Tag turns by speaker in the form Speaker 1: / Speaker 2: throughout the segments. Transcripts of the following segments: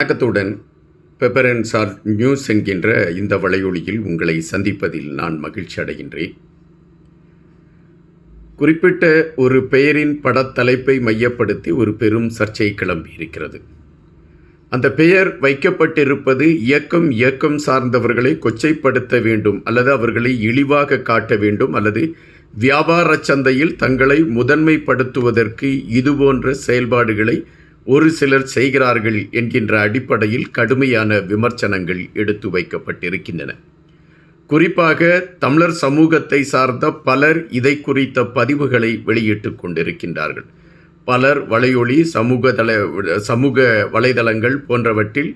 Speaker 1: வணக்கத்துடன் பெப்பரன் sir news என்கின்ற இந்த வலையொலியில் உங்களை சந்திப்பதில் நான் மகிழ்ச்சி அடைகின்றேன். குறிப்பிட்ட ஒரு பெயரின் படத்தலைப்பை மையப்படுத்தி ஒரு பெரும் சர்ச்சை கிளம்பி இருக்கிறது. அந்த பெயர் வைக்கப்பட்டிருப்பது இயக்கம் இயக்கம் சார்ந்தவர்களை கொச்சைப்படுத்த வேண்டும் அல்லது அவர்களை இழிவாக காட்ட வேண்டும் அல்லது வியாபார சந்தையில் தங்களை முதன்மைப்படுத்துவதற்கு இதுபோன்ற செயல்பாடுகளை ஒரு சிலர் செய்கிறார்கள் என்கின்ற அடிப்படையில் கடுமையான விமர்சனங்கள் எடுத்து வைக்கப்பட்டிருக்கின்றன. குறிப்பாக தமிழர் சமூகத்தை சார்ந்த பலர் இதை குறித்த பதிவுகளை வெளியிட்டு கொண்டிருக்கின்றார்கள். பலர் வலையொலி சமூக தள சமூக வலைதளங்கள் போன்றவற்றில்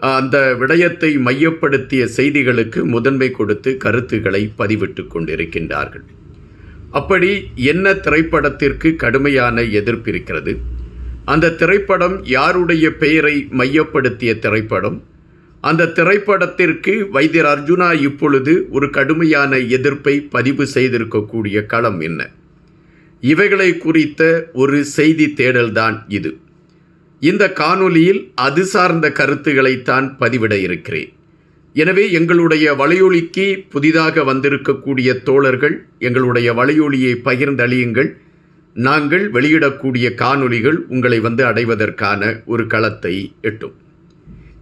Speaker 1: அந்த விடயத்தை மையப்படுத்திய செய்திகளுக்கு முதன்மை கொடுத்து கருத்துக்களை பதிவிட்டு கொண்டிருக்கின்றார்கள். அப்படி என்ன திரைப்படத்திற்கு கடுமையான எதிர்ப்பு இருக்கிறது? அந்த திரைப்படம் யாருடைய பெயரை மையப்படுத்திய திரைப்படம்? அந்த திரைப்படத்திற்கு வைத்தியர் அர்ஜுனா இப்பொழுது ஒரு கடுமையான எதிர்ப்பை பதிவு செய்திருக்கக்கூடிய களம் என்ன? இவைகளை குறித்த ஒரு செய்தி தேடல்தான் இது. இந்த காணொலியில் அது சார்ந்த கருத்துக்களைத்தான் பதிவிட இருக்கிறேன். எனவே எங்களுடைய வலையொலிக்கு புதிதாக வந்திருக்கக்கூடிய தோழர்கள் எங்களுடைய வலையொலியை பகிர்ந்தளியுங்கள். நாங்கள் வெளியிடக்கூடிய காணொளிகள் உங்களை வந்து அடைவதற்கான ஒரு களத்தை எட்டும்.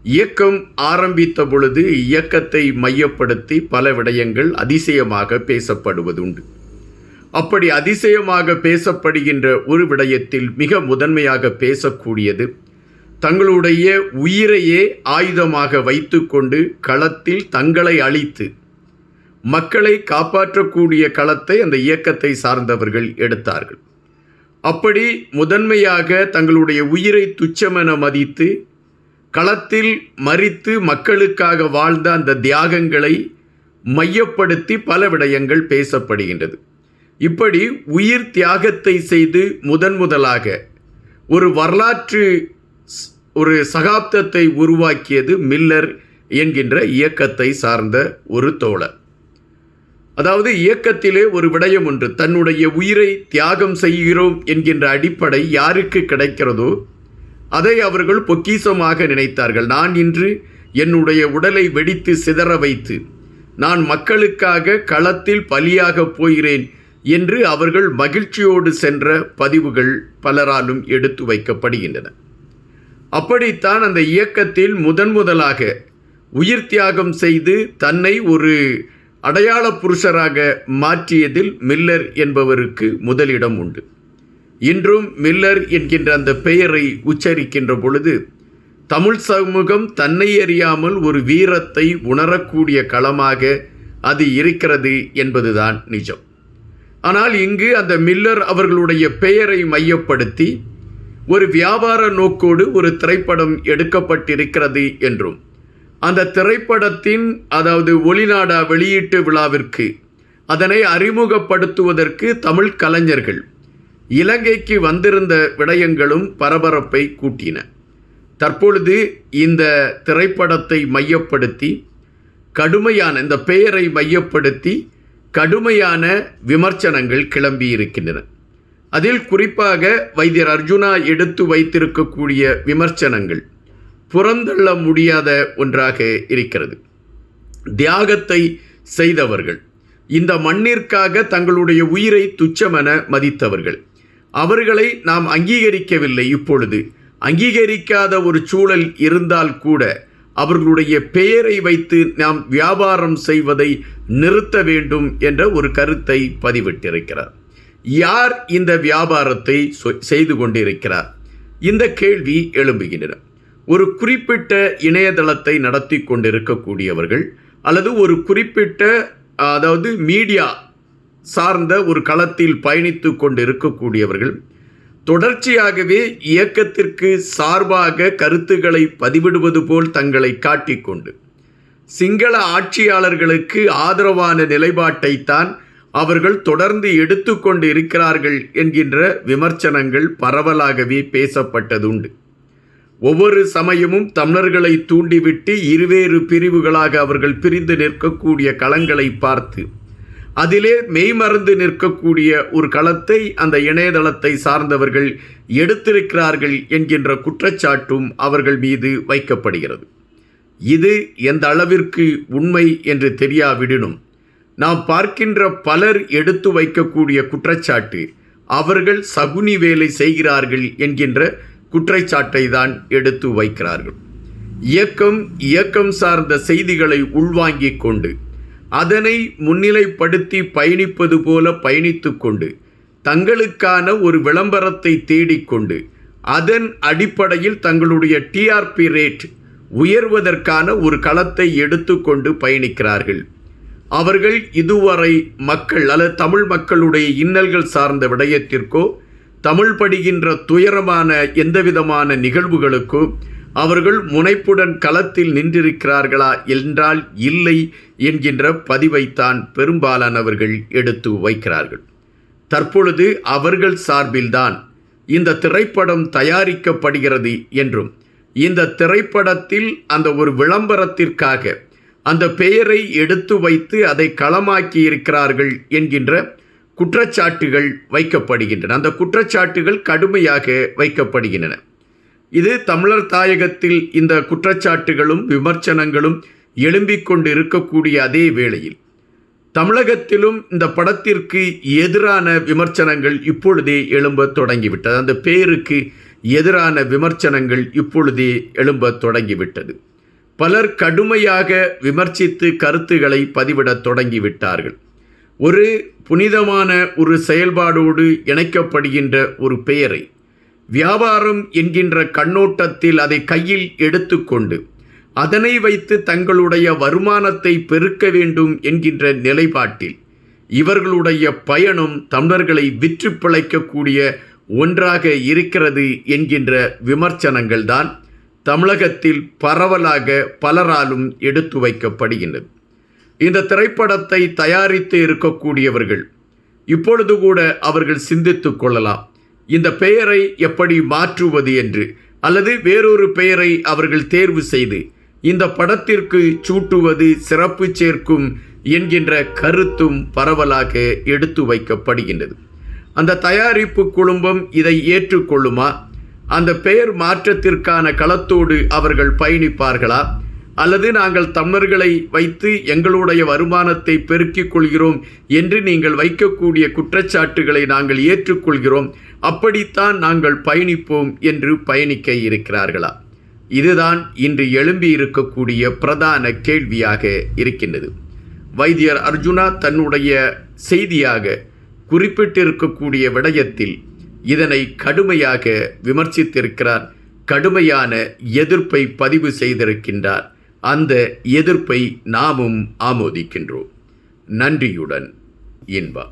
Speaker 1: இயக்கம் ஆரம்பித்த பொழுது இயக்கத்தை மையப்படுத்தி பல விடயங்கள் அதிசயமாக பேசப்படுவதுண்டு. அப்படி அதிசயமாக பேசப்படுகின்ற ஒரு விடயத்தில் மிக முதன்மையாக பேசக்கூடியது தங்களுடைய உயிரையே ஆயுதமாக வைத்துக்கொண்டு களத்தில் தங்களை அழித்து மக்களை காப்பாற்றக்கூடிய களத்தை அந்த இயக்கத்தை சார்ந்தவர்கள் எடுத்தார்கள். அப்படி முதன்மையாக தங்களுடைய உயிரை துச்சமென மதித்து களத்தில் மறித்து மக்களுக்காக வாழ்ந்த அந்த தியாகங்களை மையப்படுத்தி பல விடயங்கள் பேசப்படுகின்றது. இப்படி உயிர் தியாகத்தை செய்து முதன் முதலாக ஒரு வரலாற்று ஒரு சகாப்தத்தை உருவாக்கியது மில்லர் என்கின்ற இயக்கத்தை சார்ந்த ஒரு தோழர். அதாவது இயக்கத்திலே ஒரு விடயம் ஒன்று தன்னுடைய உயிரை தியாகம் செய்கிறோம் என்கின்ற அடிப்படை யாருக்கு கிடைக்கிறதோ அதை அவர்கள் பொக்கிசமாக நினைத்தார்கள். நான் இன்று என்னுடைய உடலை வெடித்து சிதற வைத்து நான் மக்களுக்காக களத்தில் பலியாக போகிறேன் என்று அவர்கள் மகிழ்ச்சியோடு சென்ற பதிவுகள் பலராலும் எடுத்து வைக்கப்படுகின்றன. அப்படித்தான் அந்த இயக்கத்தில் முதன் முதலாக உயிர் தியாகம் செய்து தன்னை ஒரு அடையாள புருஷராக மாற்றியதில் மில்லர் என்பவருக்கு முதலிடம் உண்டு. இன்றும் மில்லர் என்கின்ற அந்த பெயரை உச்சரிக்கின்ற பொழுது தமிழ் சமூகம் தன்னை அறியாமல் ஒரு வீரத்தை உணரக்கூடிய களமாக அது இருக்கிறது என்பதுதான் நிஜம். ஆனால் இங்கு அந்த மில்லர் அவர்களுடைய பெயரை மையப்படுத்தி ஒரு வியாபார நோக்கோடு ஒரு திரைப்படம் எடுக்கப்பட்டிருக்கிறது என்றும் அந்த திரைப்படத்தின் அதாவது ஒளிநாடா வெளியீட்டு விழாவிற்கு அதனை அறிமுகப்படுத்துவதற்கு தமிழ் கலைஞர்கள் இலங்கைக்கு வந்திருந்த விடயங்களும் பரபரப்பை கூட்டின. தற்பொழுது இந்த திரைப்படத்தை மையப்படுத்தி கடுமையான இந்த பெயரை மையப்படுத்தி கடுமையான விமர்சனங்கள் கிளம்பி இருக்கின்றன. அதில் குறிப்பாக வைத்தியர் அர்ஜுனா எடுத்து வைத்திருக்கக்கூடிய விமர்சனங்கள் புறந்தள்ள முடியாத ஒன்றாக இருக்கிறது. தியாகத்தை செய்தவர்கள் இந்த மண்ணிற்காக தங்களுடைய உயிரை துச்சமென மதித்தவர்கள். அவர்களை நாம் அங்கீகரிக்கவில்லை இப்பொழுது. அங்கீகரிக்காத ஒரு சூழல் இருந்தால் கூட அவர்களுடைய பெயரை வைத்து நாம் வியாபாரம் செய்வதை நிறுத்த வேண்டும் என்ற ஒரு கருத்தை பதிவிட்டிருக்கிறார். யார் இந்த வியாபாரத்தை செய்து கொண்டிருக்கிறார்? இந்த கேள்வி எழும்புகின்றன. ஒரு குறிப்பிட்ட இணையதளத்தை நடத்தி கொண்டிருக்கக்கூடியவர்கள் அல்லது ஒரு குறிப்பிட்ட அதாவது மீடியா சார்ந்த ஒரு களத்தில் பயணித்து கொண்டு இருக்கக்கூடியவர்கள் தொடர்ச்சியாகவே இயக்கத்திற்கு சார்பாக கருத்துக்களை பதிவிடுவது போல் தங்களை காட்டிக்கொண்டு சிங்கள ஆட்சியாளர்களுக்கு ஆதரவான நிலைப்பாட்டைத்தான் அவர்கள் தொடர்ந்து எடுத்துக்கொண்டு இருக்கிறார்கள் என்கின்ற விமர்சனங்கள் பரவலாகவே பேசப்பட்டதுண்டு. ஒவ்வொரு சமயமும் தமிழர்களை தூண்டிவிட்டு இருவேறு பிரிவுகளாக அவர்கள் பிரிந்து நிற்கக்கூடிய களங்களை பார்த்து அதிலே மெய்மறந்து நிற்கக்கூடிய ஒரு களத்தை அந்த இணையதளத்தை சார்ந்தவர்கள் எடுத்திருக்கிறார்கள் என்கின்ற குற்றச்சாட்டும் அவர்கள் மீது வைக்கப்படுகிறது. இது எந்த அளவிற்கு உண்மை என்று தெரியாவிடனும். நாம் பார்க்கின்ற பலர் எடுத்து வைக்கக்கூடிய குற்றச்சாட்டு அவர்கள் சகுனி வேலை செய்கிறார்கள் என்கின்ற குற்றச்சாட்டை தான் எடுத்து வைக்கிறார்கள். இயக்கம் இயக்கம் சார்ந்த செய்திகளை உள்வாங்கிக் கொண்டு அதனை முன்னிலைப்படுத்தி பயணிப்பது போல பயணித்து கொண்டு தங்களுக்கான ஒரு விளம்பரத்தை தேடிக்கொண்டு அதன் அடிப்படையில் தங்களுடைய டிஆர்பி ரேட் உயர்வதற்கான ஒரு களத்தை எடுத்துக்கொண்டு பயணிக்கிறார்கள். அவர்கள் இதுவரை மக்கள் அல்லது தமிழ் மக்களுடைய இன்னல்கள் சார்ந்த விடயத்திற்கோ தமிழ் படுகின்ற துயரமான எந்தவிதமான நிகழ்வுகளுக்கு அவர்கள் முனைப்புடன் களத்தில் நின்றிருக்கிறார்களா என்றால் இல்லை என்கின்ற பதிவைத்தான் பெரும்பாலானவர்கள் எடுத்து வைக்கிறார்கள். தற்பொழுது அவர்கள் சார்பில்தான் இந்த திரைப்படம் தயாரிக்கப்படுகிறது என்றும் இந்த திரைப்படத்தில் அந்த ஒரு விளம்பரத்திற்காக அந்த பெயரை எடுத்து வைத்து அதை களமாக்கி இருக்கிறார்கள் என்கின்ற குற்றச்சாட்டுகள் வைக்கப்படுகின்றன. அந்த குற்றச்சாட்டுகள் கடுமையாக வைக்கப்படுகின்றன. இது தமிழர் தாயகத்தில் இந்த குற்றச்சாட்டுகளும் விமர்சனங்களும் எழும்பிக் கொண்டு இருக்கக்கூடிய அதே வேளையில் தமிழகத்திலும் இந்த படத்திற்கு எதிரான விமர்சனங்கள் இப்பொழுதே எழும்ப தொடங்கிவிட்டது. அந்த பேருக்கு எதிரான விமர்சனங்கள் இப்பொழுதே எழும்ப தொடங்கிவிட்டது. பலர் கடுமையாக விமர்சித்து கருத்துக்களை பதிவிடத் தொடங்கிவிட்டார்கள். ஒரு புனிதமான ஒரு செயல்பாடோடு இணைக்கப்படுகின்ற ஒரு பெயரை. வியாபாரம் என்கின்ற கண்ணோட்டத்தில் அதை கையில் எடுத்துக்கொண்டு அதனை வைத்து தங்களுடைய வருமானத்தை பெருக்க வேண்டும் என்கின்ற நிலைப்பாட்டில் இவர்களுடைய பயணம் தமிழர்களை விற்று பிழைக்கக்கூடிய ஒன்றாக இருக்கிறது என்கின்ற விமர்சனங்கள் தான் தமிழகத்தில் பரவலாக பலராலும் எடுத்து வைக்கப்படுகின்றது. இந்த திரைப்படத்தை தயாரித்து இருக்கக்கூடியவர்கள். இப்பொழுது கூட அவர்கள் சிந்தித்து கொள்ளலாம். இந்த பெயரை எப்படி மாற்றுவது என்று அல்லது வேறொரு பெயரை அவர்கள் தேர்வு செய்து இந்த படத்திற்கு சூட்டுவது சிறப்பு சேர்க்கும் என்கின்ற கருத்தும் பரவலாக எடுத்து வைக்கப்படுகின்றது. அந்த தயாரிப்பு குழுமம் இதை ஏற்றுக்கொள்ளுமா? அந்த பெயர் மாற்றத்திற்கான களத்தோடு அவர்கள் பயணிப்பார்களா? அல்லது நாங்கள் தமிழர்களை வைத்து எங்களுடைய வருமானத்தை பெருக்கிக் கொள்கிறோம் என்று நீங்கள் வைக்கக்கூடிய குற்றச்சாட்டுகளை நாங்கள் ஏற்றுக்கொள்கிறோம். அப்படித்தான் நாங்கள் பயணிப்போம் என்று பயணிக்க இருக்கிறார்களா? இதுதான் இன்று எழும்பி இருக்கக்கூடிய பிரதான கேள்வியாக இருக்கின்றது. வைத்தியர் அர்ஜுனா தன்னுடைய செய்தியாக குறிப்பிட்டிருக்கக்கூடிய விடயத்தில் இதனை கடுமையாக விமர்சித்திருக்கிறார். கடுமையான எதிர்ப்பை பதிவு செய்திருக்கின்றார். அந்த எதிர்ப்பை நாமும் ஆமோதிக்கின்றோம். நன்றியுடன் இன்பா